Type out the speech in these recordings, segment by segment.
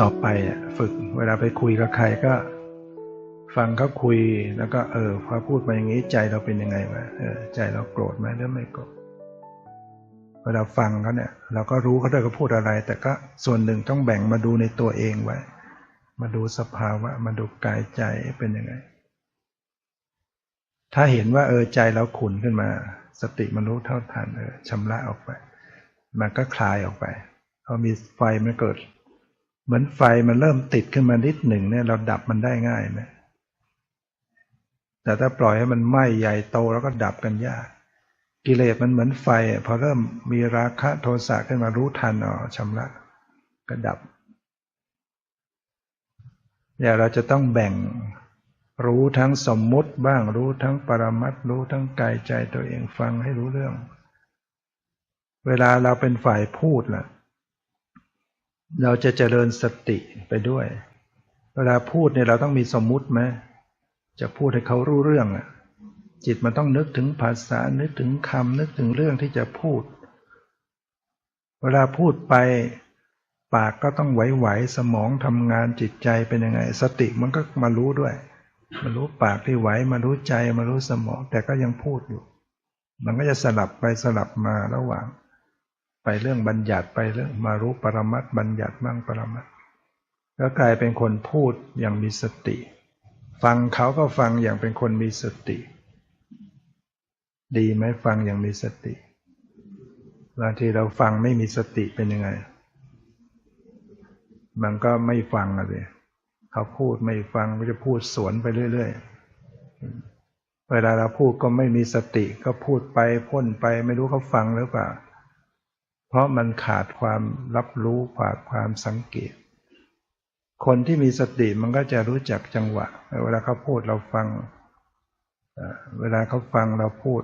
ต่อไปอะฝึกเวลาไปคุยกับใครก็ ฟังเขาคุยแล้วก็เออพอพูดมาอย่างนี้ใจเราเป็นยังไงวะเออใจเราโกรธไหมหรือไม่โกรธเวลาฟังเขาเนี่ยเราก็รู้เขาได้เขาพูดอะไร แต่ก็ส่วนหนึ่งต้องแบ่งมาดูในตัวเองไว้ มาดูสภาวะ มาดูกายใจเป็นยังไง ถ้าเห็นว่าเออใจเราขุนขึ้นมา สติมันรู้เท่าทันเออชำระออกไป มันก็คลายออกไปพอมีไฟมันเกิด เหมือนไฟมันเริ่มติดขึ้นมานิดหนึ่งเนี่ยเราดับมันได้ง่ายไหมแต่ถ้าปล่อยให้มันไหม้ใหญ่โตแล้วก็ดับกันยาก กิเลสมันเหมือนไฟพอเริ่มมีราคะโทสะขึ้นมารู้ทันอ๋อชำระก็ดับอย่าเราจะต้องแบ่งรู้ทั้งสมมุติบ้างรู้ทั้งปรมัตรู้ทั้งกายใจตัวเองฟังให้รู้เรื่อง เวลาเราเป็นฝ่ายพูดล่ะ เราจะเจริญสติไปด้วย เวลาพูดเนี่ยเราต้องมีสมมุติไหมจะพูดให้เขารู้เรื่องอะจิตมันต้องนึกถึงภาษา นึกถึงคำนึกถึงเรื่องที่จะพูด เวลาพูดไป ปากก็ต้องไหวๆสมองทำงานจิตใจเป็นยังไง สติมันก็มารู้ด้วย มารู้ปากที่ไหวมารู้ใจมารู้สมอง แต่ก็ยังพูดอยู่ มันก็จะสลับไปสลับมาระหว่าง ไปเรื่องบัญญัติไปเรื่องมารู้ปรมัตบัญญัติบ้างปรมัตก็กลายเป็นคนพูดอย่างมีสติ ฟังเขาก็ฟังอย่างเป็นคนมีสติ ดีไหมฟังอย่างมีสติบางทีเราฟังไม่มีสติเป็นยังไง มันก็ไม่ฟังอะไรเขาพูดไม่ฟังก็จะพูดสวนไปเรื่อยๆ เวลาเราพูดก็ไม่มีสติก็พูดไปพ่นไปไม่รู้เขาฟังหรือเปล่า เพราะมันขาดความรับรู้ขาดความสังเกต คนที่มีสติมันก็จะรู้จักจังหวะ เวลาเขาพูดเราฟัง เวลาเขาฟังเราพูด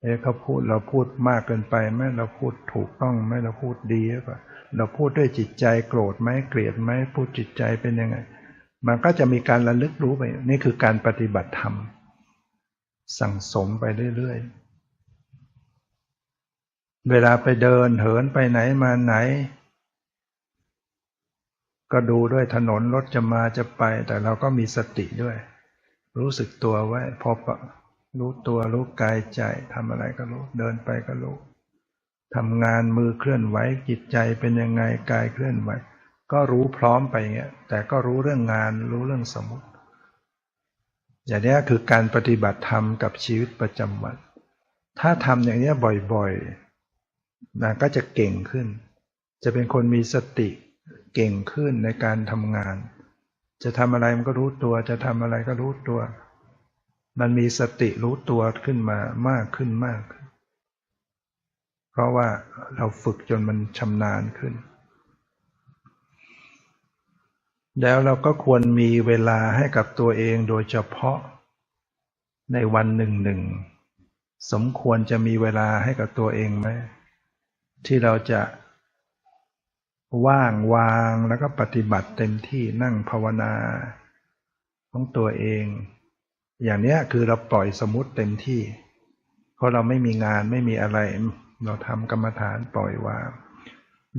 เอ๊ะเขาพูดเราพูดมากเกินไปไหมเราพูดถูกต้องไหมเราพูดดีหรือเปล่าเราพูดด้วยจิตใจโกรธไหมเกลียดไหมพูดจิตใจเป็นยังไง มันก็จะมีการระลึกรู้ไป นี่คือการปฏิบัติธรรม สั่งสมไปเรื่อยๆ เวลาไปเดินเหินไปไหนมาไหน ก็ดูด้วยถนนรถจะมาจะไป แต่เราก็มีสติด้วย รู้สึกตัวไว้พอรู้ตัวรู้กายใจทำอะไรก็รู้เดินไปก็รู้ทำงานมือเคลื่อนไหวจิตใจเป็นยังไงกายเคลื่อนไหว ก็รู้พร้อมไปเงี้ยแต่ก็รู้เรื่องงานรู้เรื่องสมมติอย่างนี้คือการปฏิบัติธรรมกับชีวิตประจำวัน ถ้าทำอย่างนี้บ่อยๆ นะก็จะเก่งขึ้น จะเป็นคนมีสติเก่งขึ้นในการทำงาน จะทำอะไรมันก็รู้ตัว จะทำอะไรก็รู้ตัว มันมีสติรู้ตัวขึ้นมามากขึ้นมากขึ้น เพราะว่าเราฝึกจนมันชำนาญขึ้น แล้วเราก็ควรมีเวลาให้กับตัวเองโดยเฉพาะในวันหนึ่งหนึ่งสมควรจะมีเวลาให้กับตัวเองไหม ที่เราจะว่างวางแล้วก็ปฏิบัติเต็มที่นั่งภาวนาของตัวเอง อย่างนี้คือเราปล่อยสมุติเต็มที่ เพราะเราไม่มีงานไม่มีอะไร เราทำกรรมฐานปล่อยวาง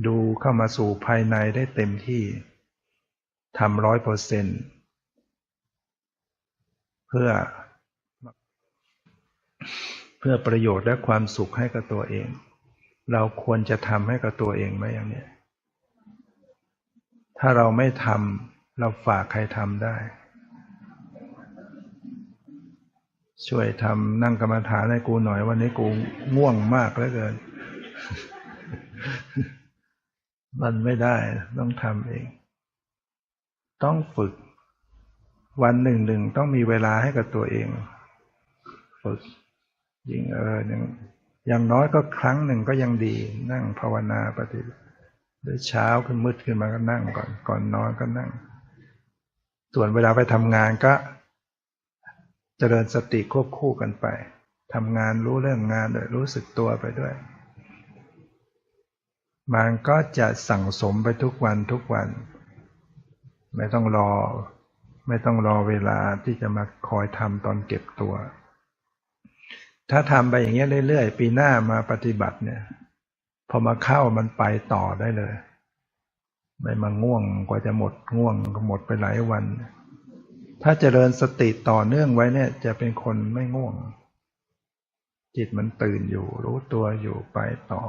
ดูเข้ามาสู่ภายในได้เต็มที่ทำร้อยเปอร์เซ็นเพื่อ เพื่อประโยชน์และความสุขให้กับตัวเอง เราควรจะทำให้กับตัวเองไหมอย่างนี้ถ้าเราไม่ทำเราฝากใครทำได้ ช่วยทำนั่งกรรมฐานให้กูหน่อยวันนี้กูง่วงมากเหลือเกิน มันไม่ได้ต้องทำเอง ต้องฝึก วันหนึ่งหนึ่งต้องมีเวลาให้กับตัวเอง ฝึกยิ่งเออย่ง อย่างน้อยก็ครั้งหนึ่งก็ยังดี นั่งภาวนาปฏิบัติเช้าขึ้นมืดขึ้นมาก็นั่งก่อนก่อนนอนก็นั่ง ส่วนเวลาไปทำงานก็เจริญสติควบคู่กันไปทำงานรู้เรื่องงานโดยรู้สึกตัวไปด้วย มันก็จะสั่งสมไปทุกวันทุกวัน ไม่ต้องรอ ไม่ต้องรอเวลาที่จะมาคอยทำตอนเก็บตัว ถ้าทำไปอย่างเงี้ยเรื่อยๆ ปีหน้ามาปฏิบัติเนี่ย พอมาเข้ามันไปต่อได้เลย ไม่มาง่วงกว่าจะหมดง่วงก็หมดไปหลายวัน ถ้าเจริญสติต่อเนื่องไว้เนี่ย จะเป็นคนไม่ง่วง จิตมันตื่นอยู่ รู้ตัวอยู่ไปต่อ